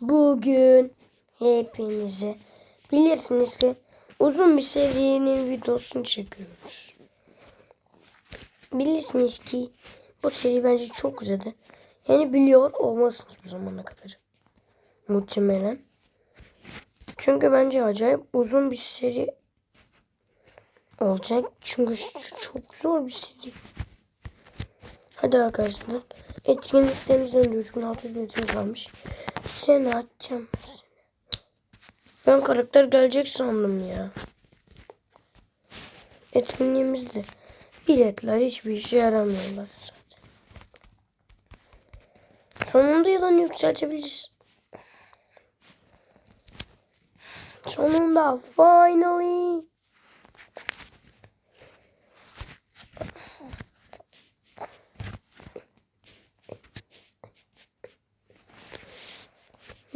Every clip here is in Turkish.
Bugün hepinize bilirsiniz ki uzun bir serinin videosunu çekiyoruz. Bilirsiniz ki bu seri bence çok güzeldi. Yani biliyor olmazsınız bu zamana kadar. Muhtemelen. Çünkü bence acayip uzun bir seri olacak. Çünkü çok zor bir seri. Hadi arkadaşlar. Etkinliklerimizden önce 3600 metre kalmış. Seni açacağım. Ben karakter gelecek sandım ya. Etkinliğimizde biletler hiçbir işe yaramıyorlar zaten. Sonunda yılanı yükseltebiliriz. Sonunda finally.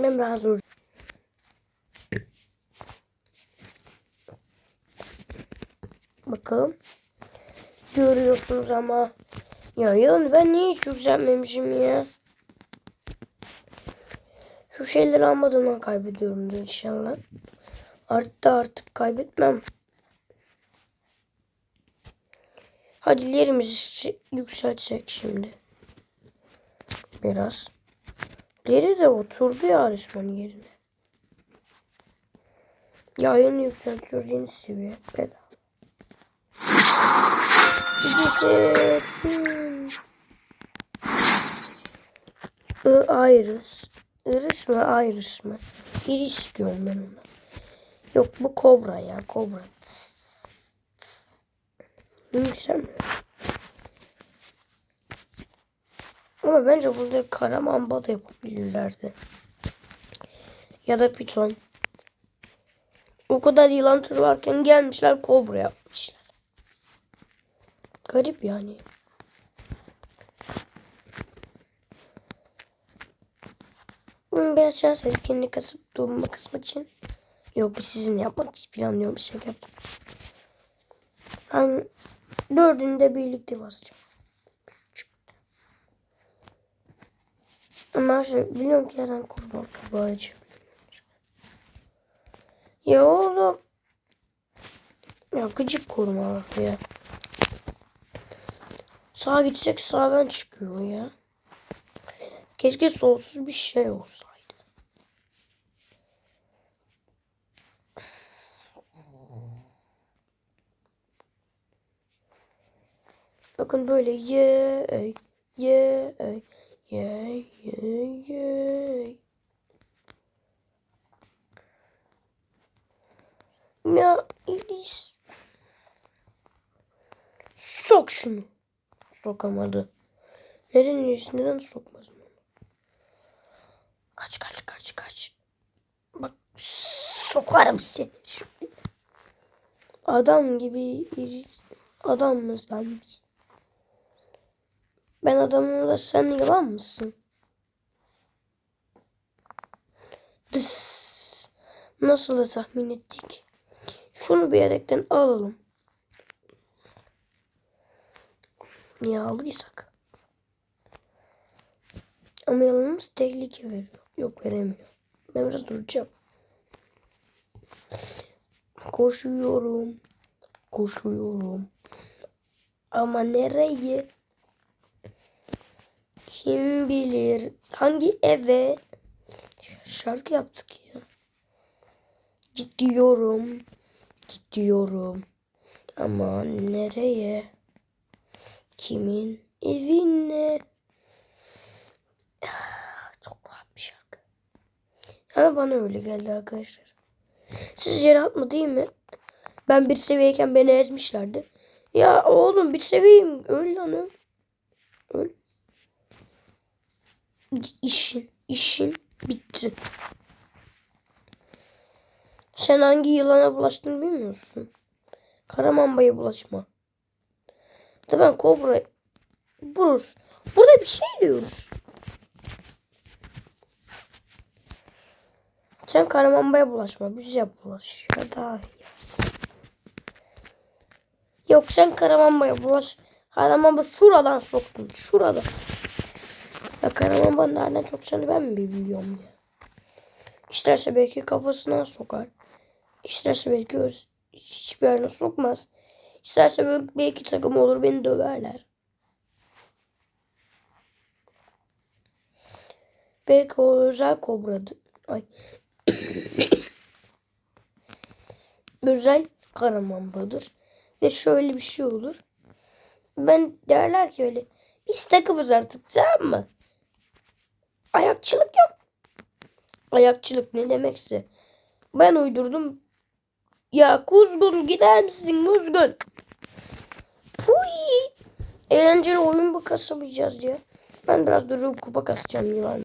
Ben biraz. Bakalım. Görüyorsunuz ama. Ya yılan ben niye hiç yükselmemişim ya? Şu şeyleri almadığımdan kaybediyorum inşallah. Arttı artık kaybetmem. Hadi yerimizi yükseltsek şimdi. Biraz. Leri de oturdu ya resmen yerine. Yayını yükseltiyoruz yeni seviye. Bedava. Düşersin. I Iris. Iris mi Iris mi? Iris istiyorum ben ona. Yok bu kobra ya kobra. Yükselmiyor. Ama bence burada karamamba da yapabilirlerdi. Ya da piton. O kadar yılan türü varken gelmişler kobra yapmışlar. Garip yani. Hmm, Biraz şans kendini kasıp durma kısmak için. Yok bu sizin yapmak için planlıyorum bir şey yaptım. Ben dördünü de birlikte basacağım. Ama şey, biliyorum ki her an kurban kabağı. Ya oğlum. Ya gıcık kurma ya. Sağa gitsek sağdan çıkıyor ya. Keşke solsuz bir şey olsaydı. Bakın böyle ye ye ye ye ye. Ya İlis. Sok şunu. Sokamadı. Neden İlis neden sokmaz mı? Kaç kaç kaç kaç. Bak sokarım seni. Adam gibi. Adamız lan biz. Ben adamım da sen yılan mısın? Dıs. Nasıl da tahmin ettik? Şunu bir yerekten alalım. Niye aldıysak? Ama yalanımız tehlike veriyor. Yok veremiyor. Ben biraz duracağım. Koşuyorum. Koşuyorum. Ama nereye? Kim bilir hangi eve şarkı yaptık ya. Gidiyorum. Gidiyorum. Ama nereye? Kimin evine? Ah, Çok rahat bir şarkı. Ama bana öyle geldi arkadaşlar. Sizce rahat mı değil mi? Ben bir seviyeyken beni ezmişlerdi. Ya oğlum bir seviyeyim. Öl lan öl. Öl. İşin, işin bitti. Sen hangi yılana bulaştın bilmiyorsun. Karamamba'ya bulaşma. Da ben kobra. Buruz. Burada bir şey diyoruz. Sen Karamamba'ya bulaşma. Bize bulaş. Ya yapsın. Yok sen Karamamba'ya bulaş. Karamamba şuradan soksun. Şuradan. Ya Karamamba'nın nereden sokacağını ben mi biliyorum ya. İsterse belki kafasına sokar. İsterse belki öz, hiçbir yerine sokmaz. İsterse belki, takım olur beni döverler. Belki o özel kobradır. Ay. özel karamambadır. Ve şöyle bir şey olur. Ben derler ki öyle. Biz takımız artık tamam mı? Ayakçılık yok. Ayakçılık ne demekse. Ben uydurdum. Ya kuzgun gider misin kuzgun? Puy. Eğlenceli oyun bu kasamayacağız ya. Ben biraz durup kupa kasacağım yılan.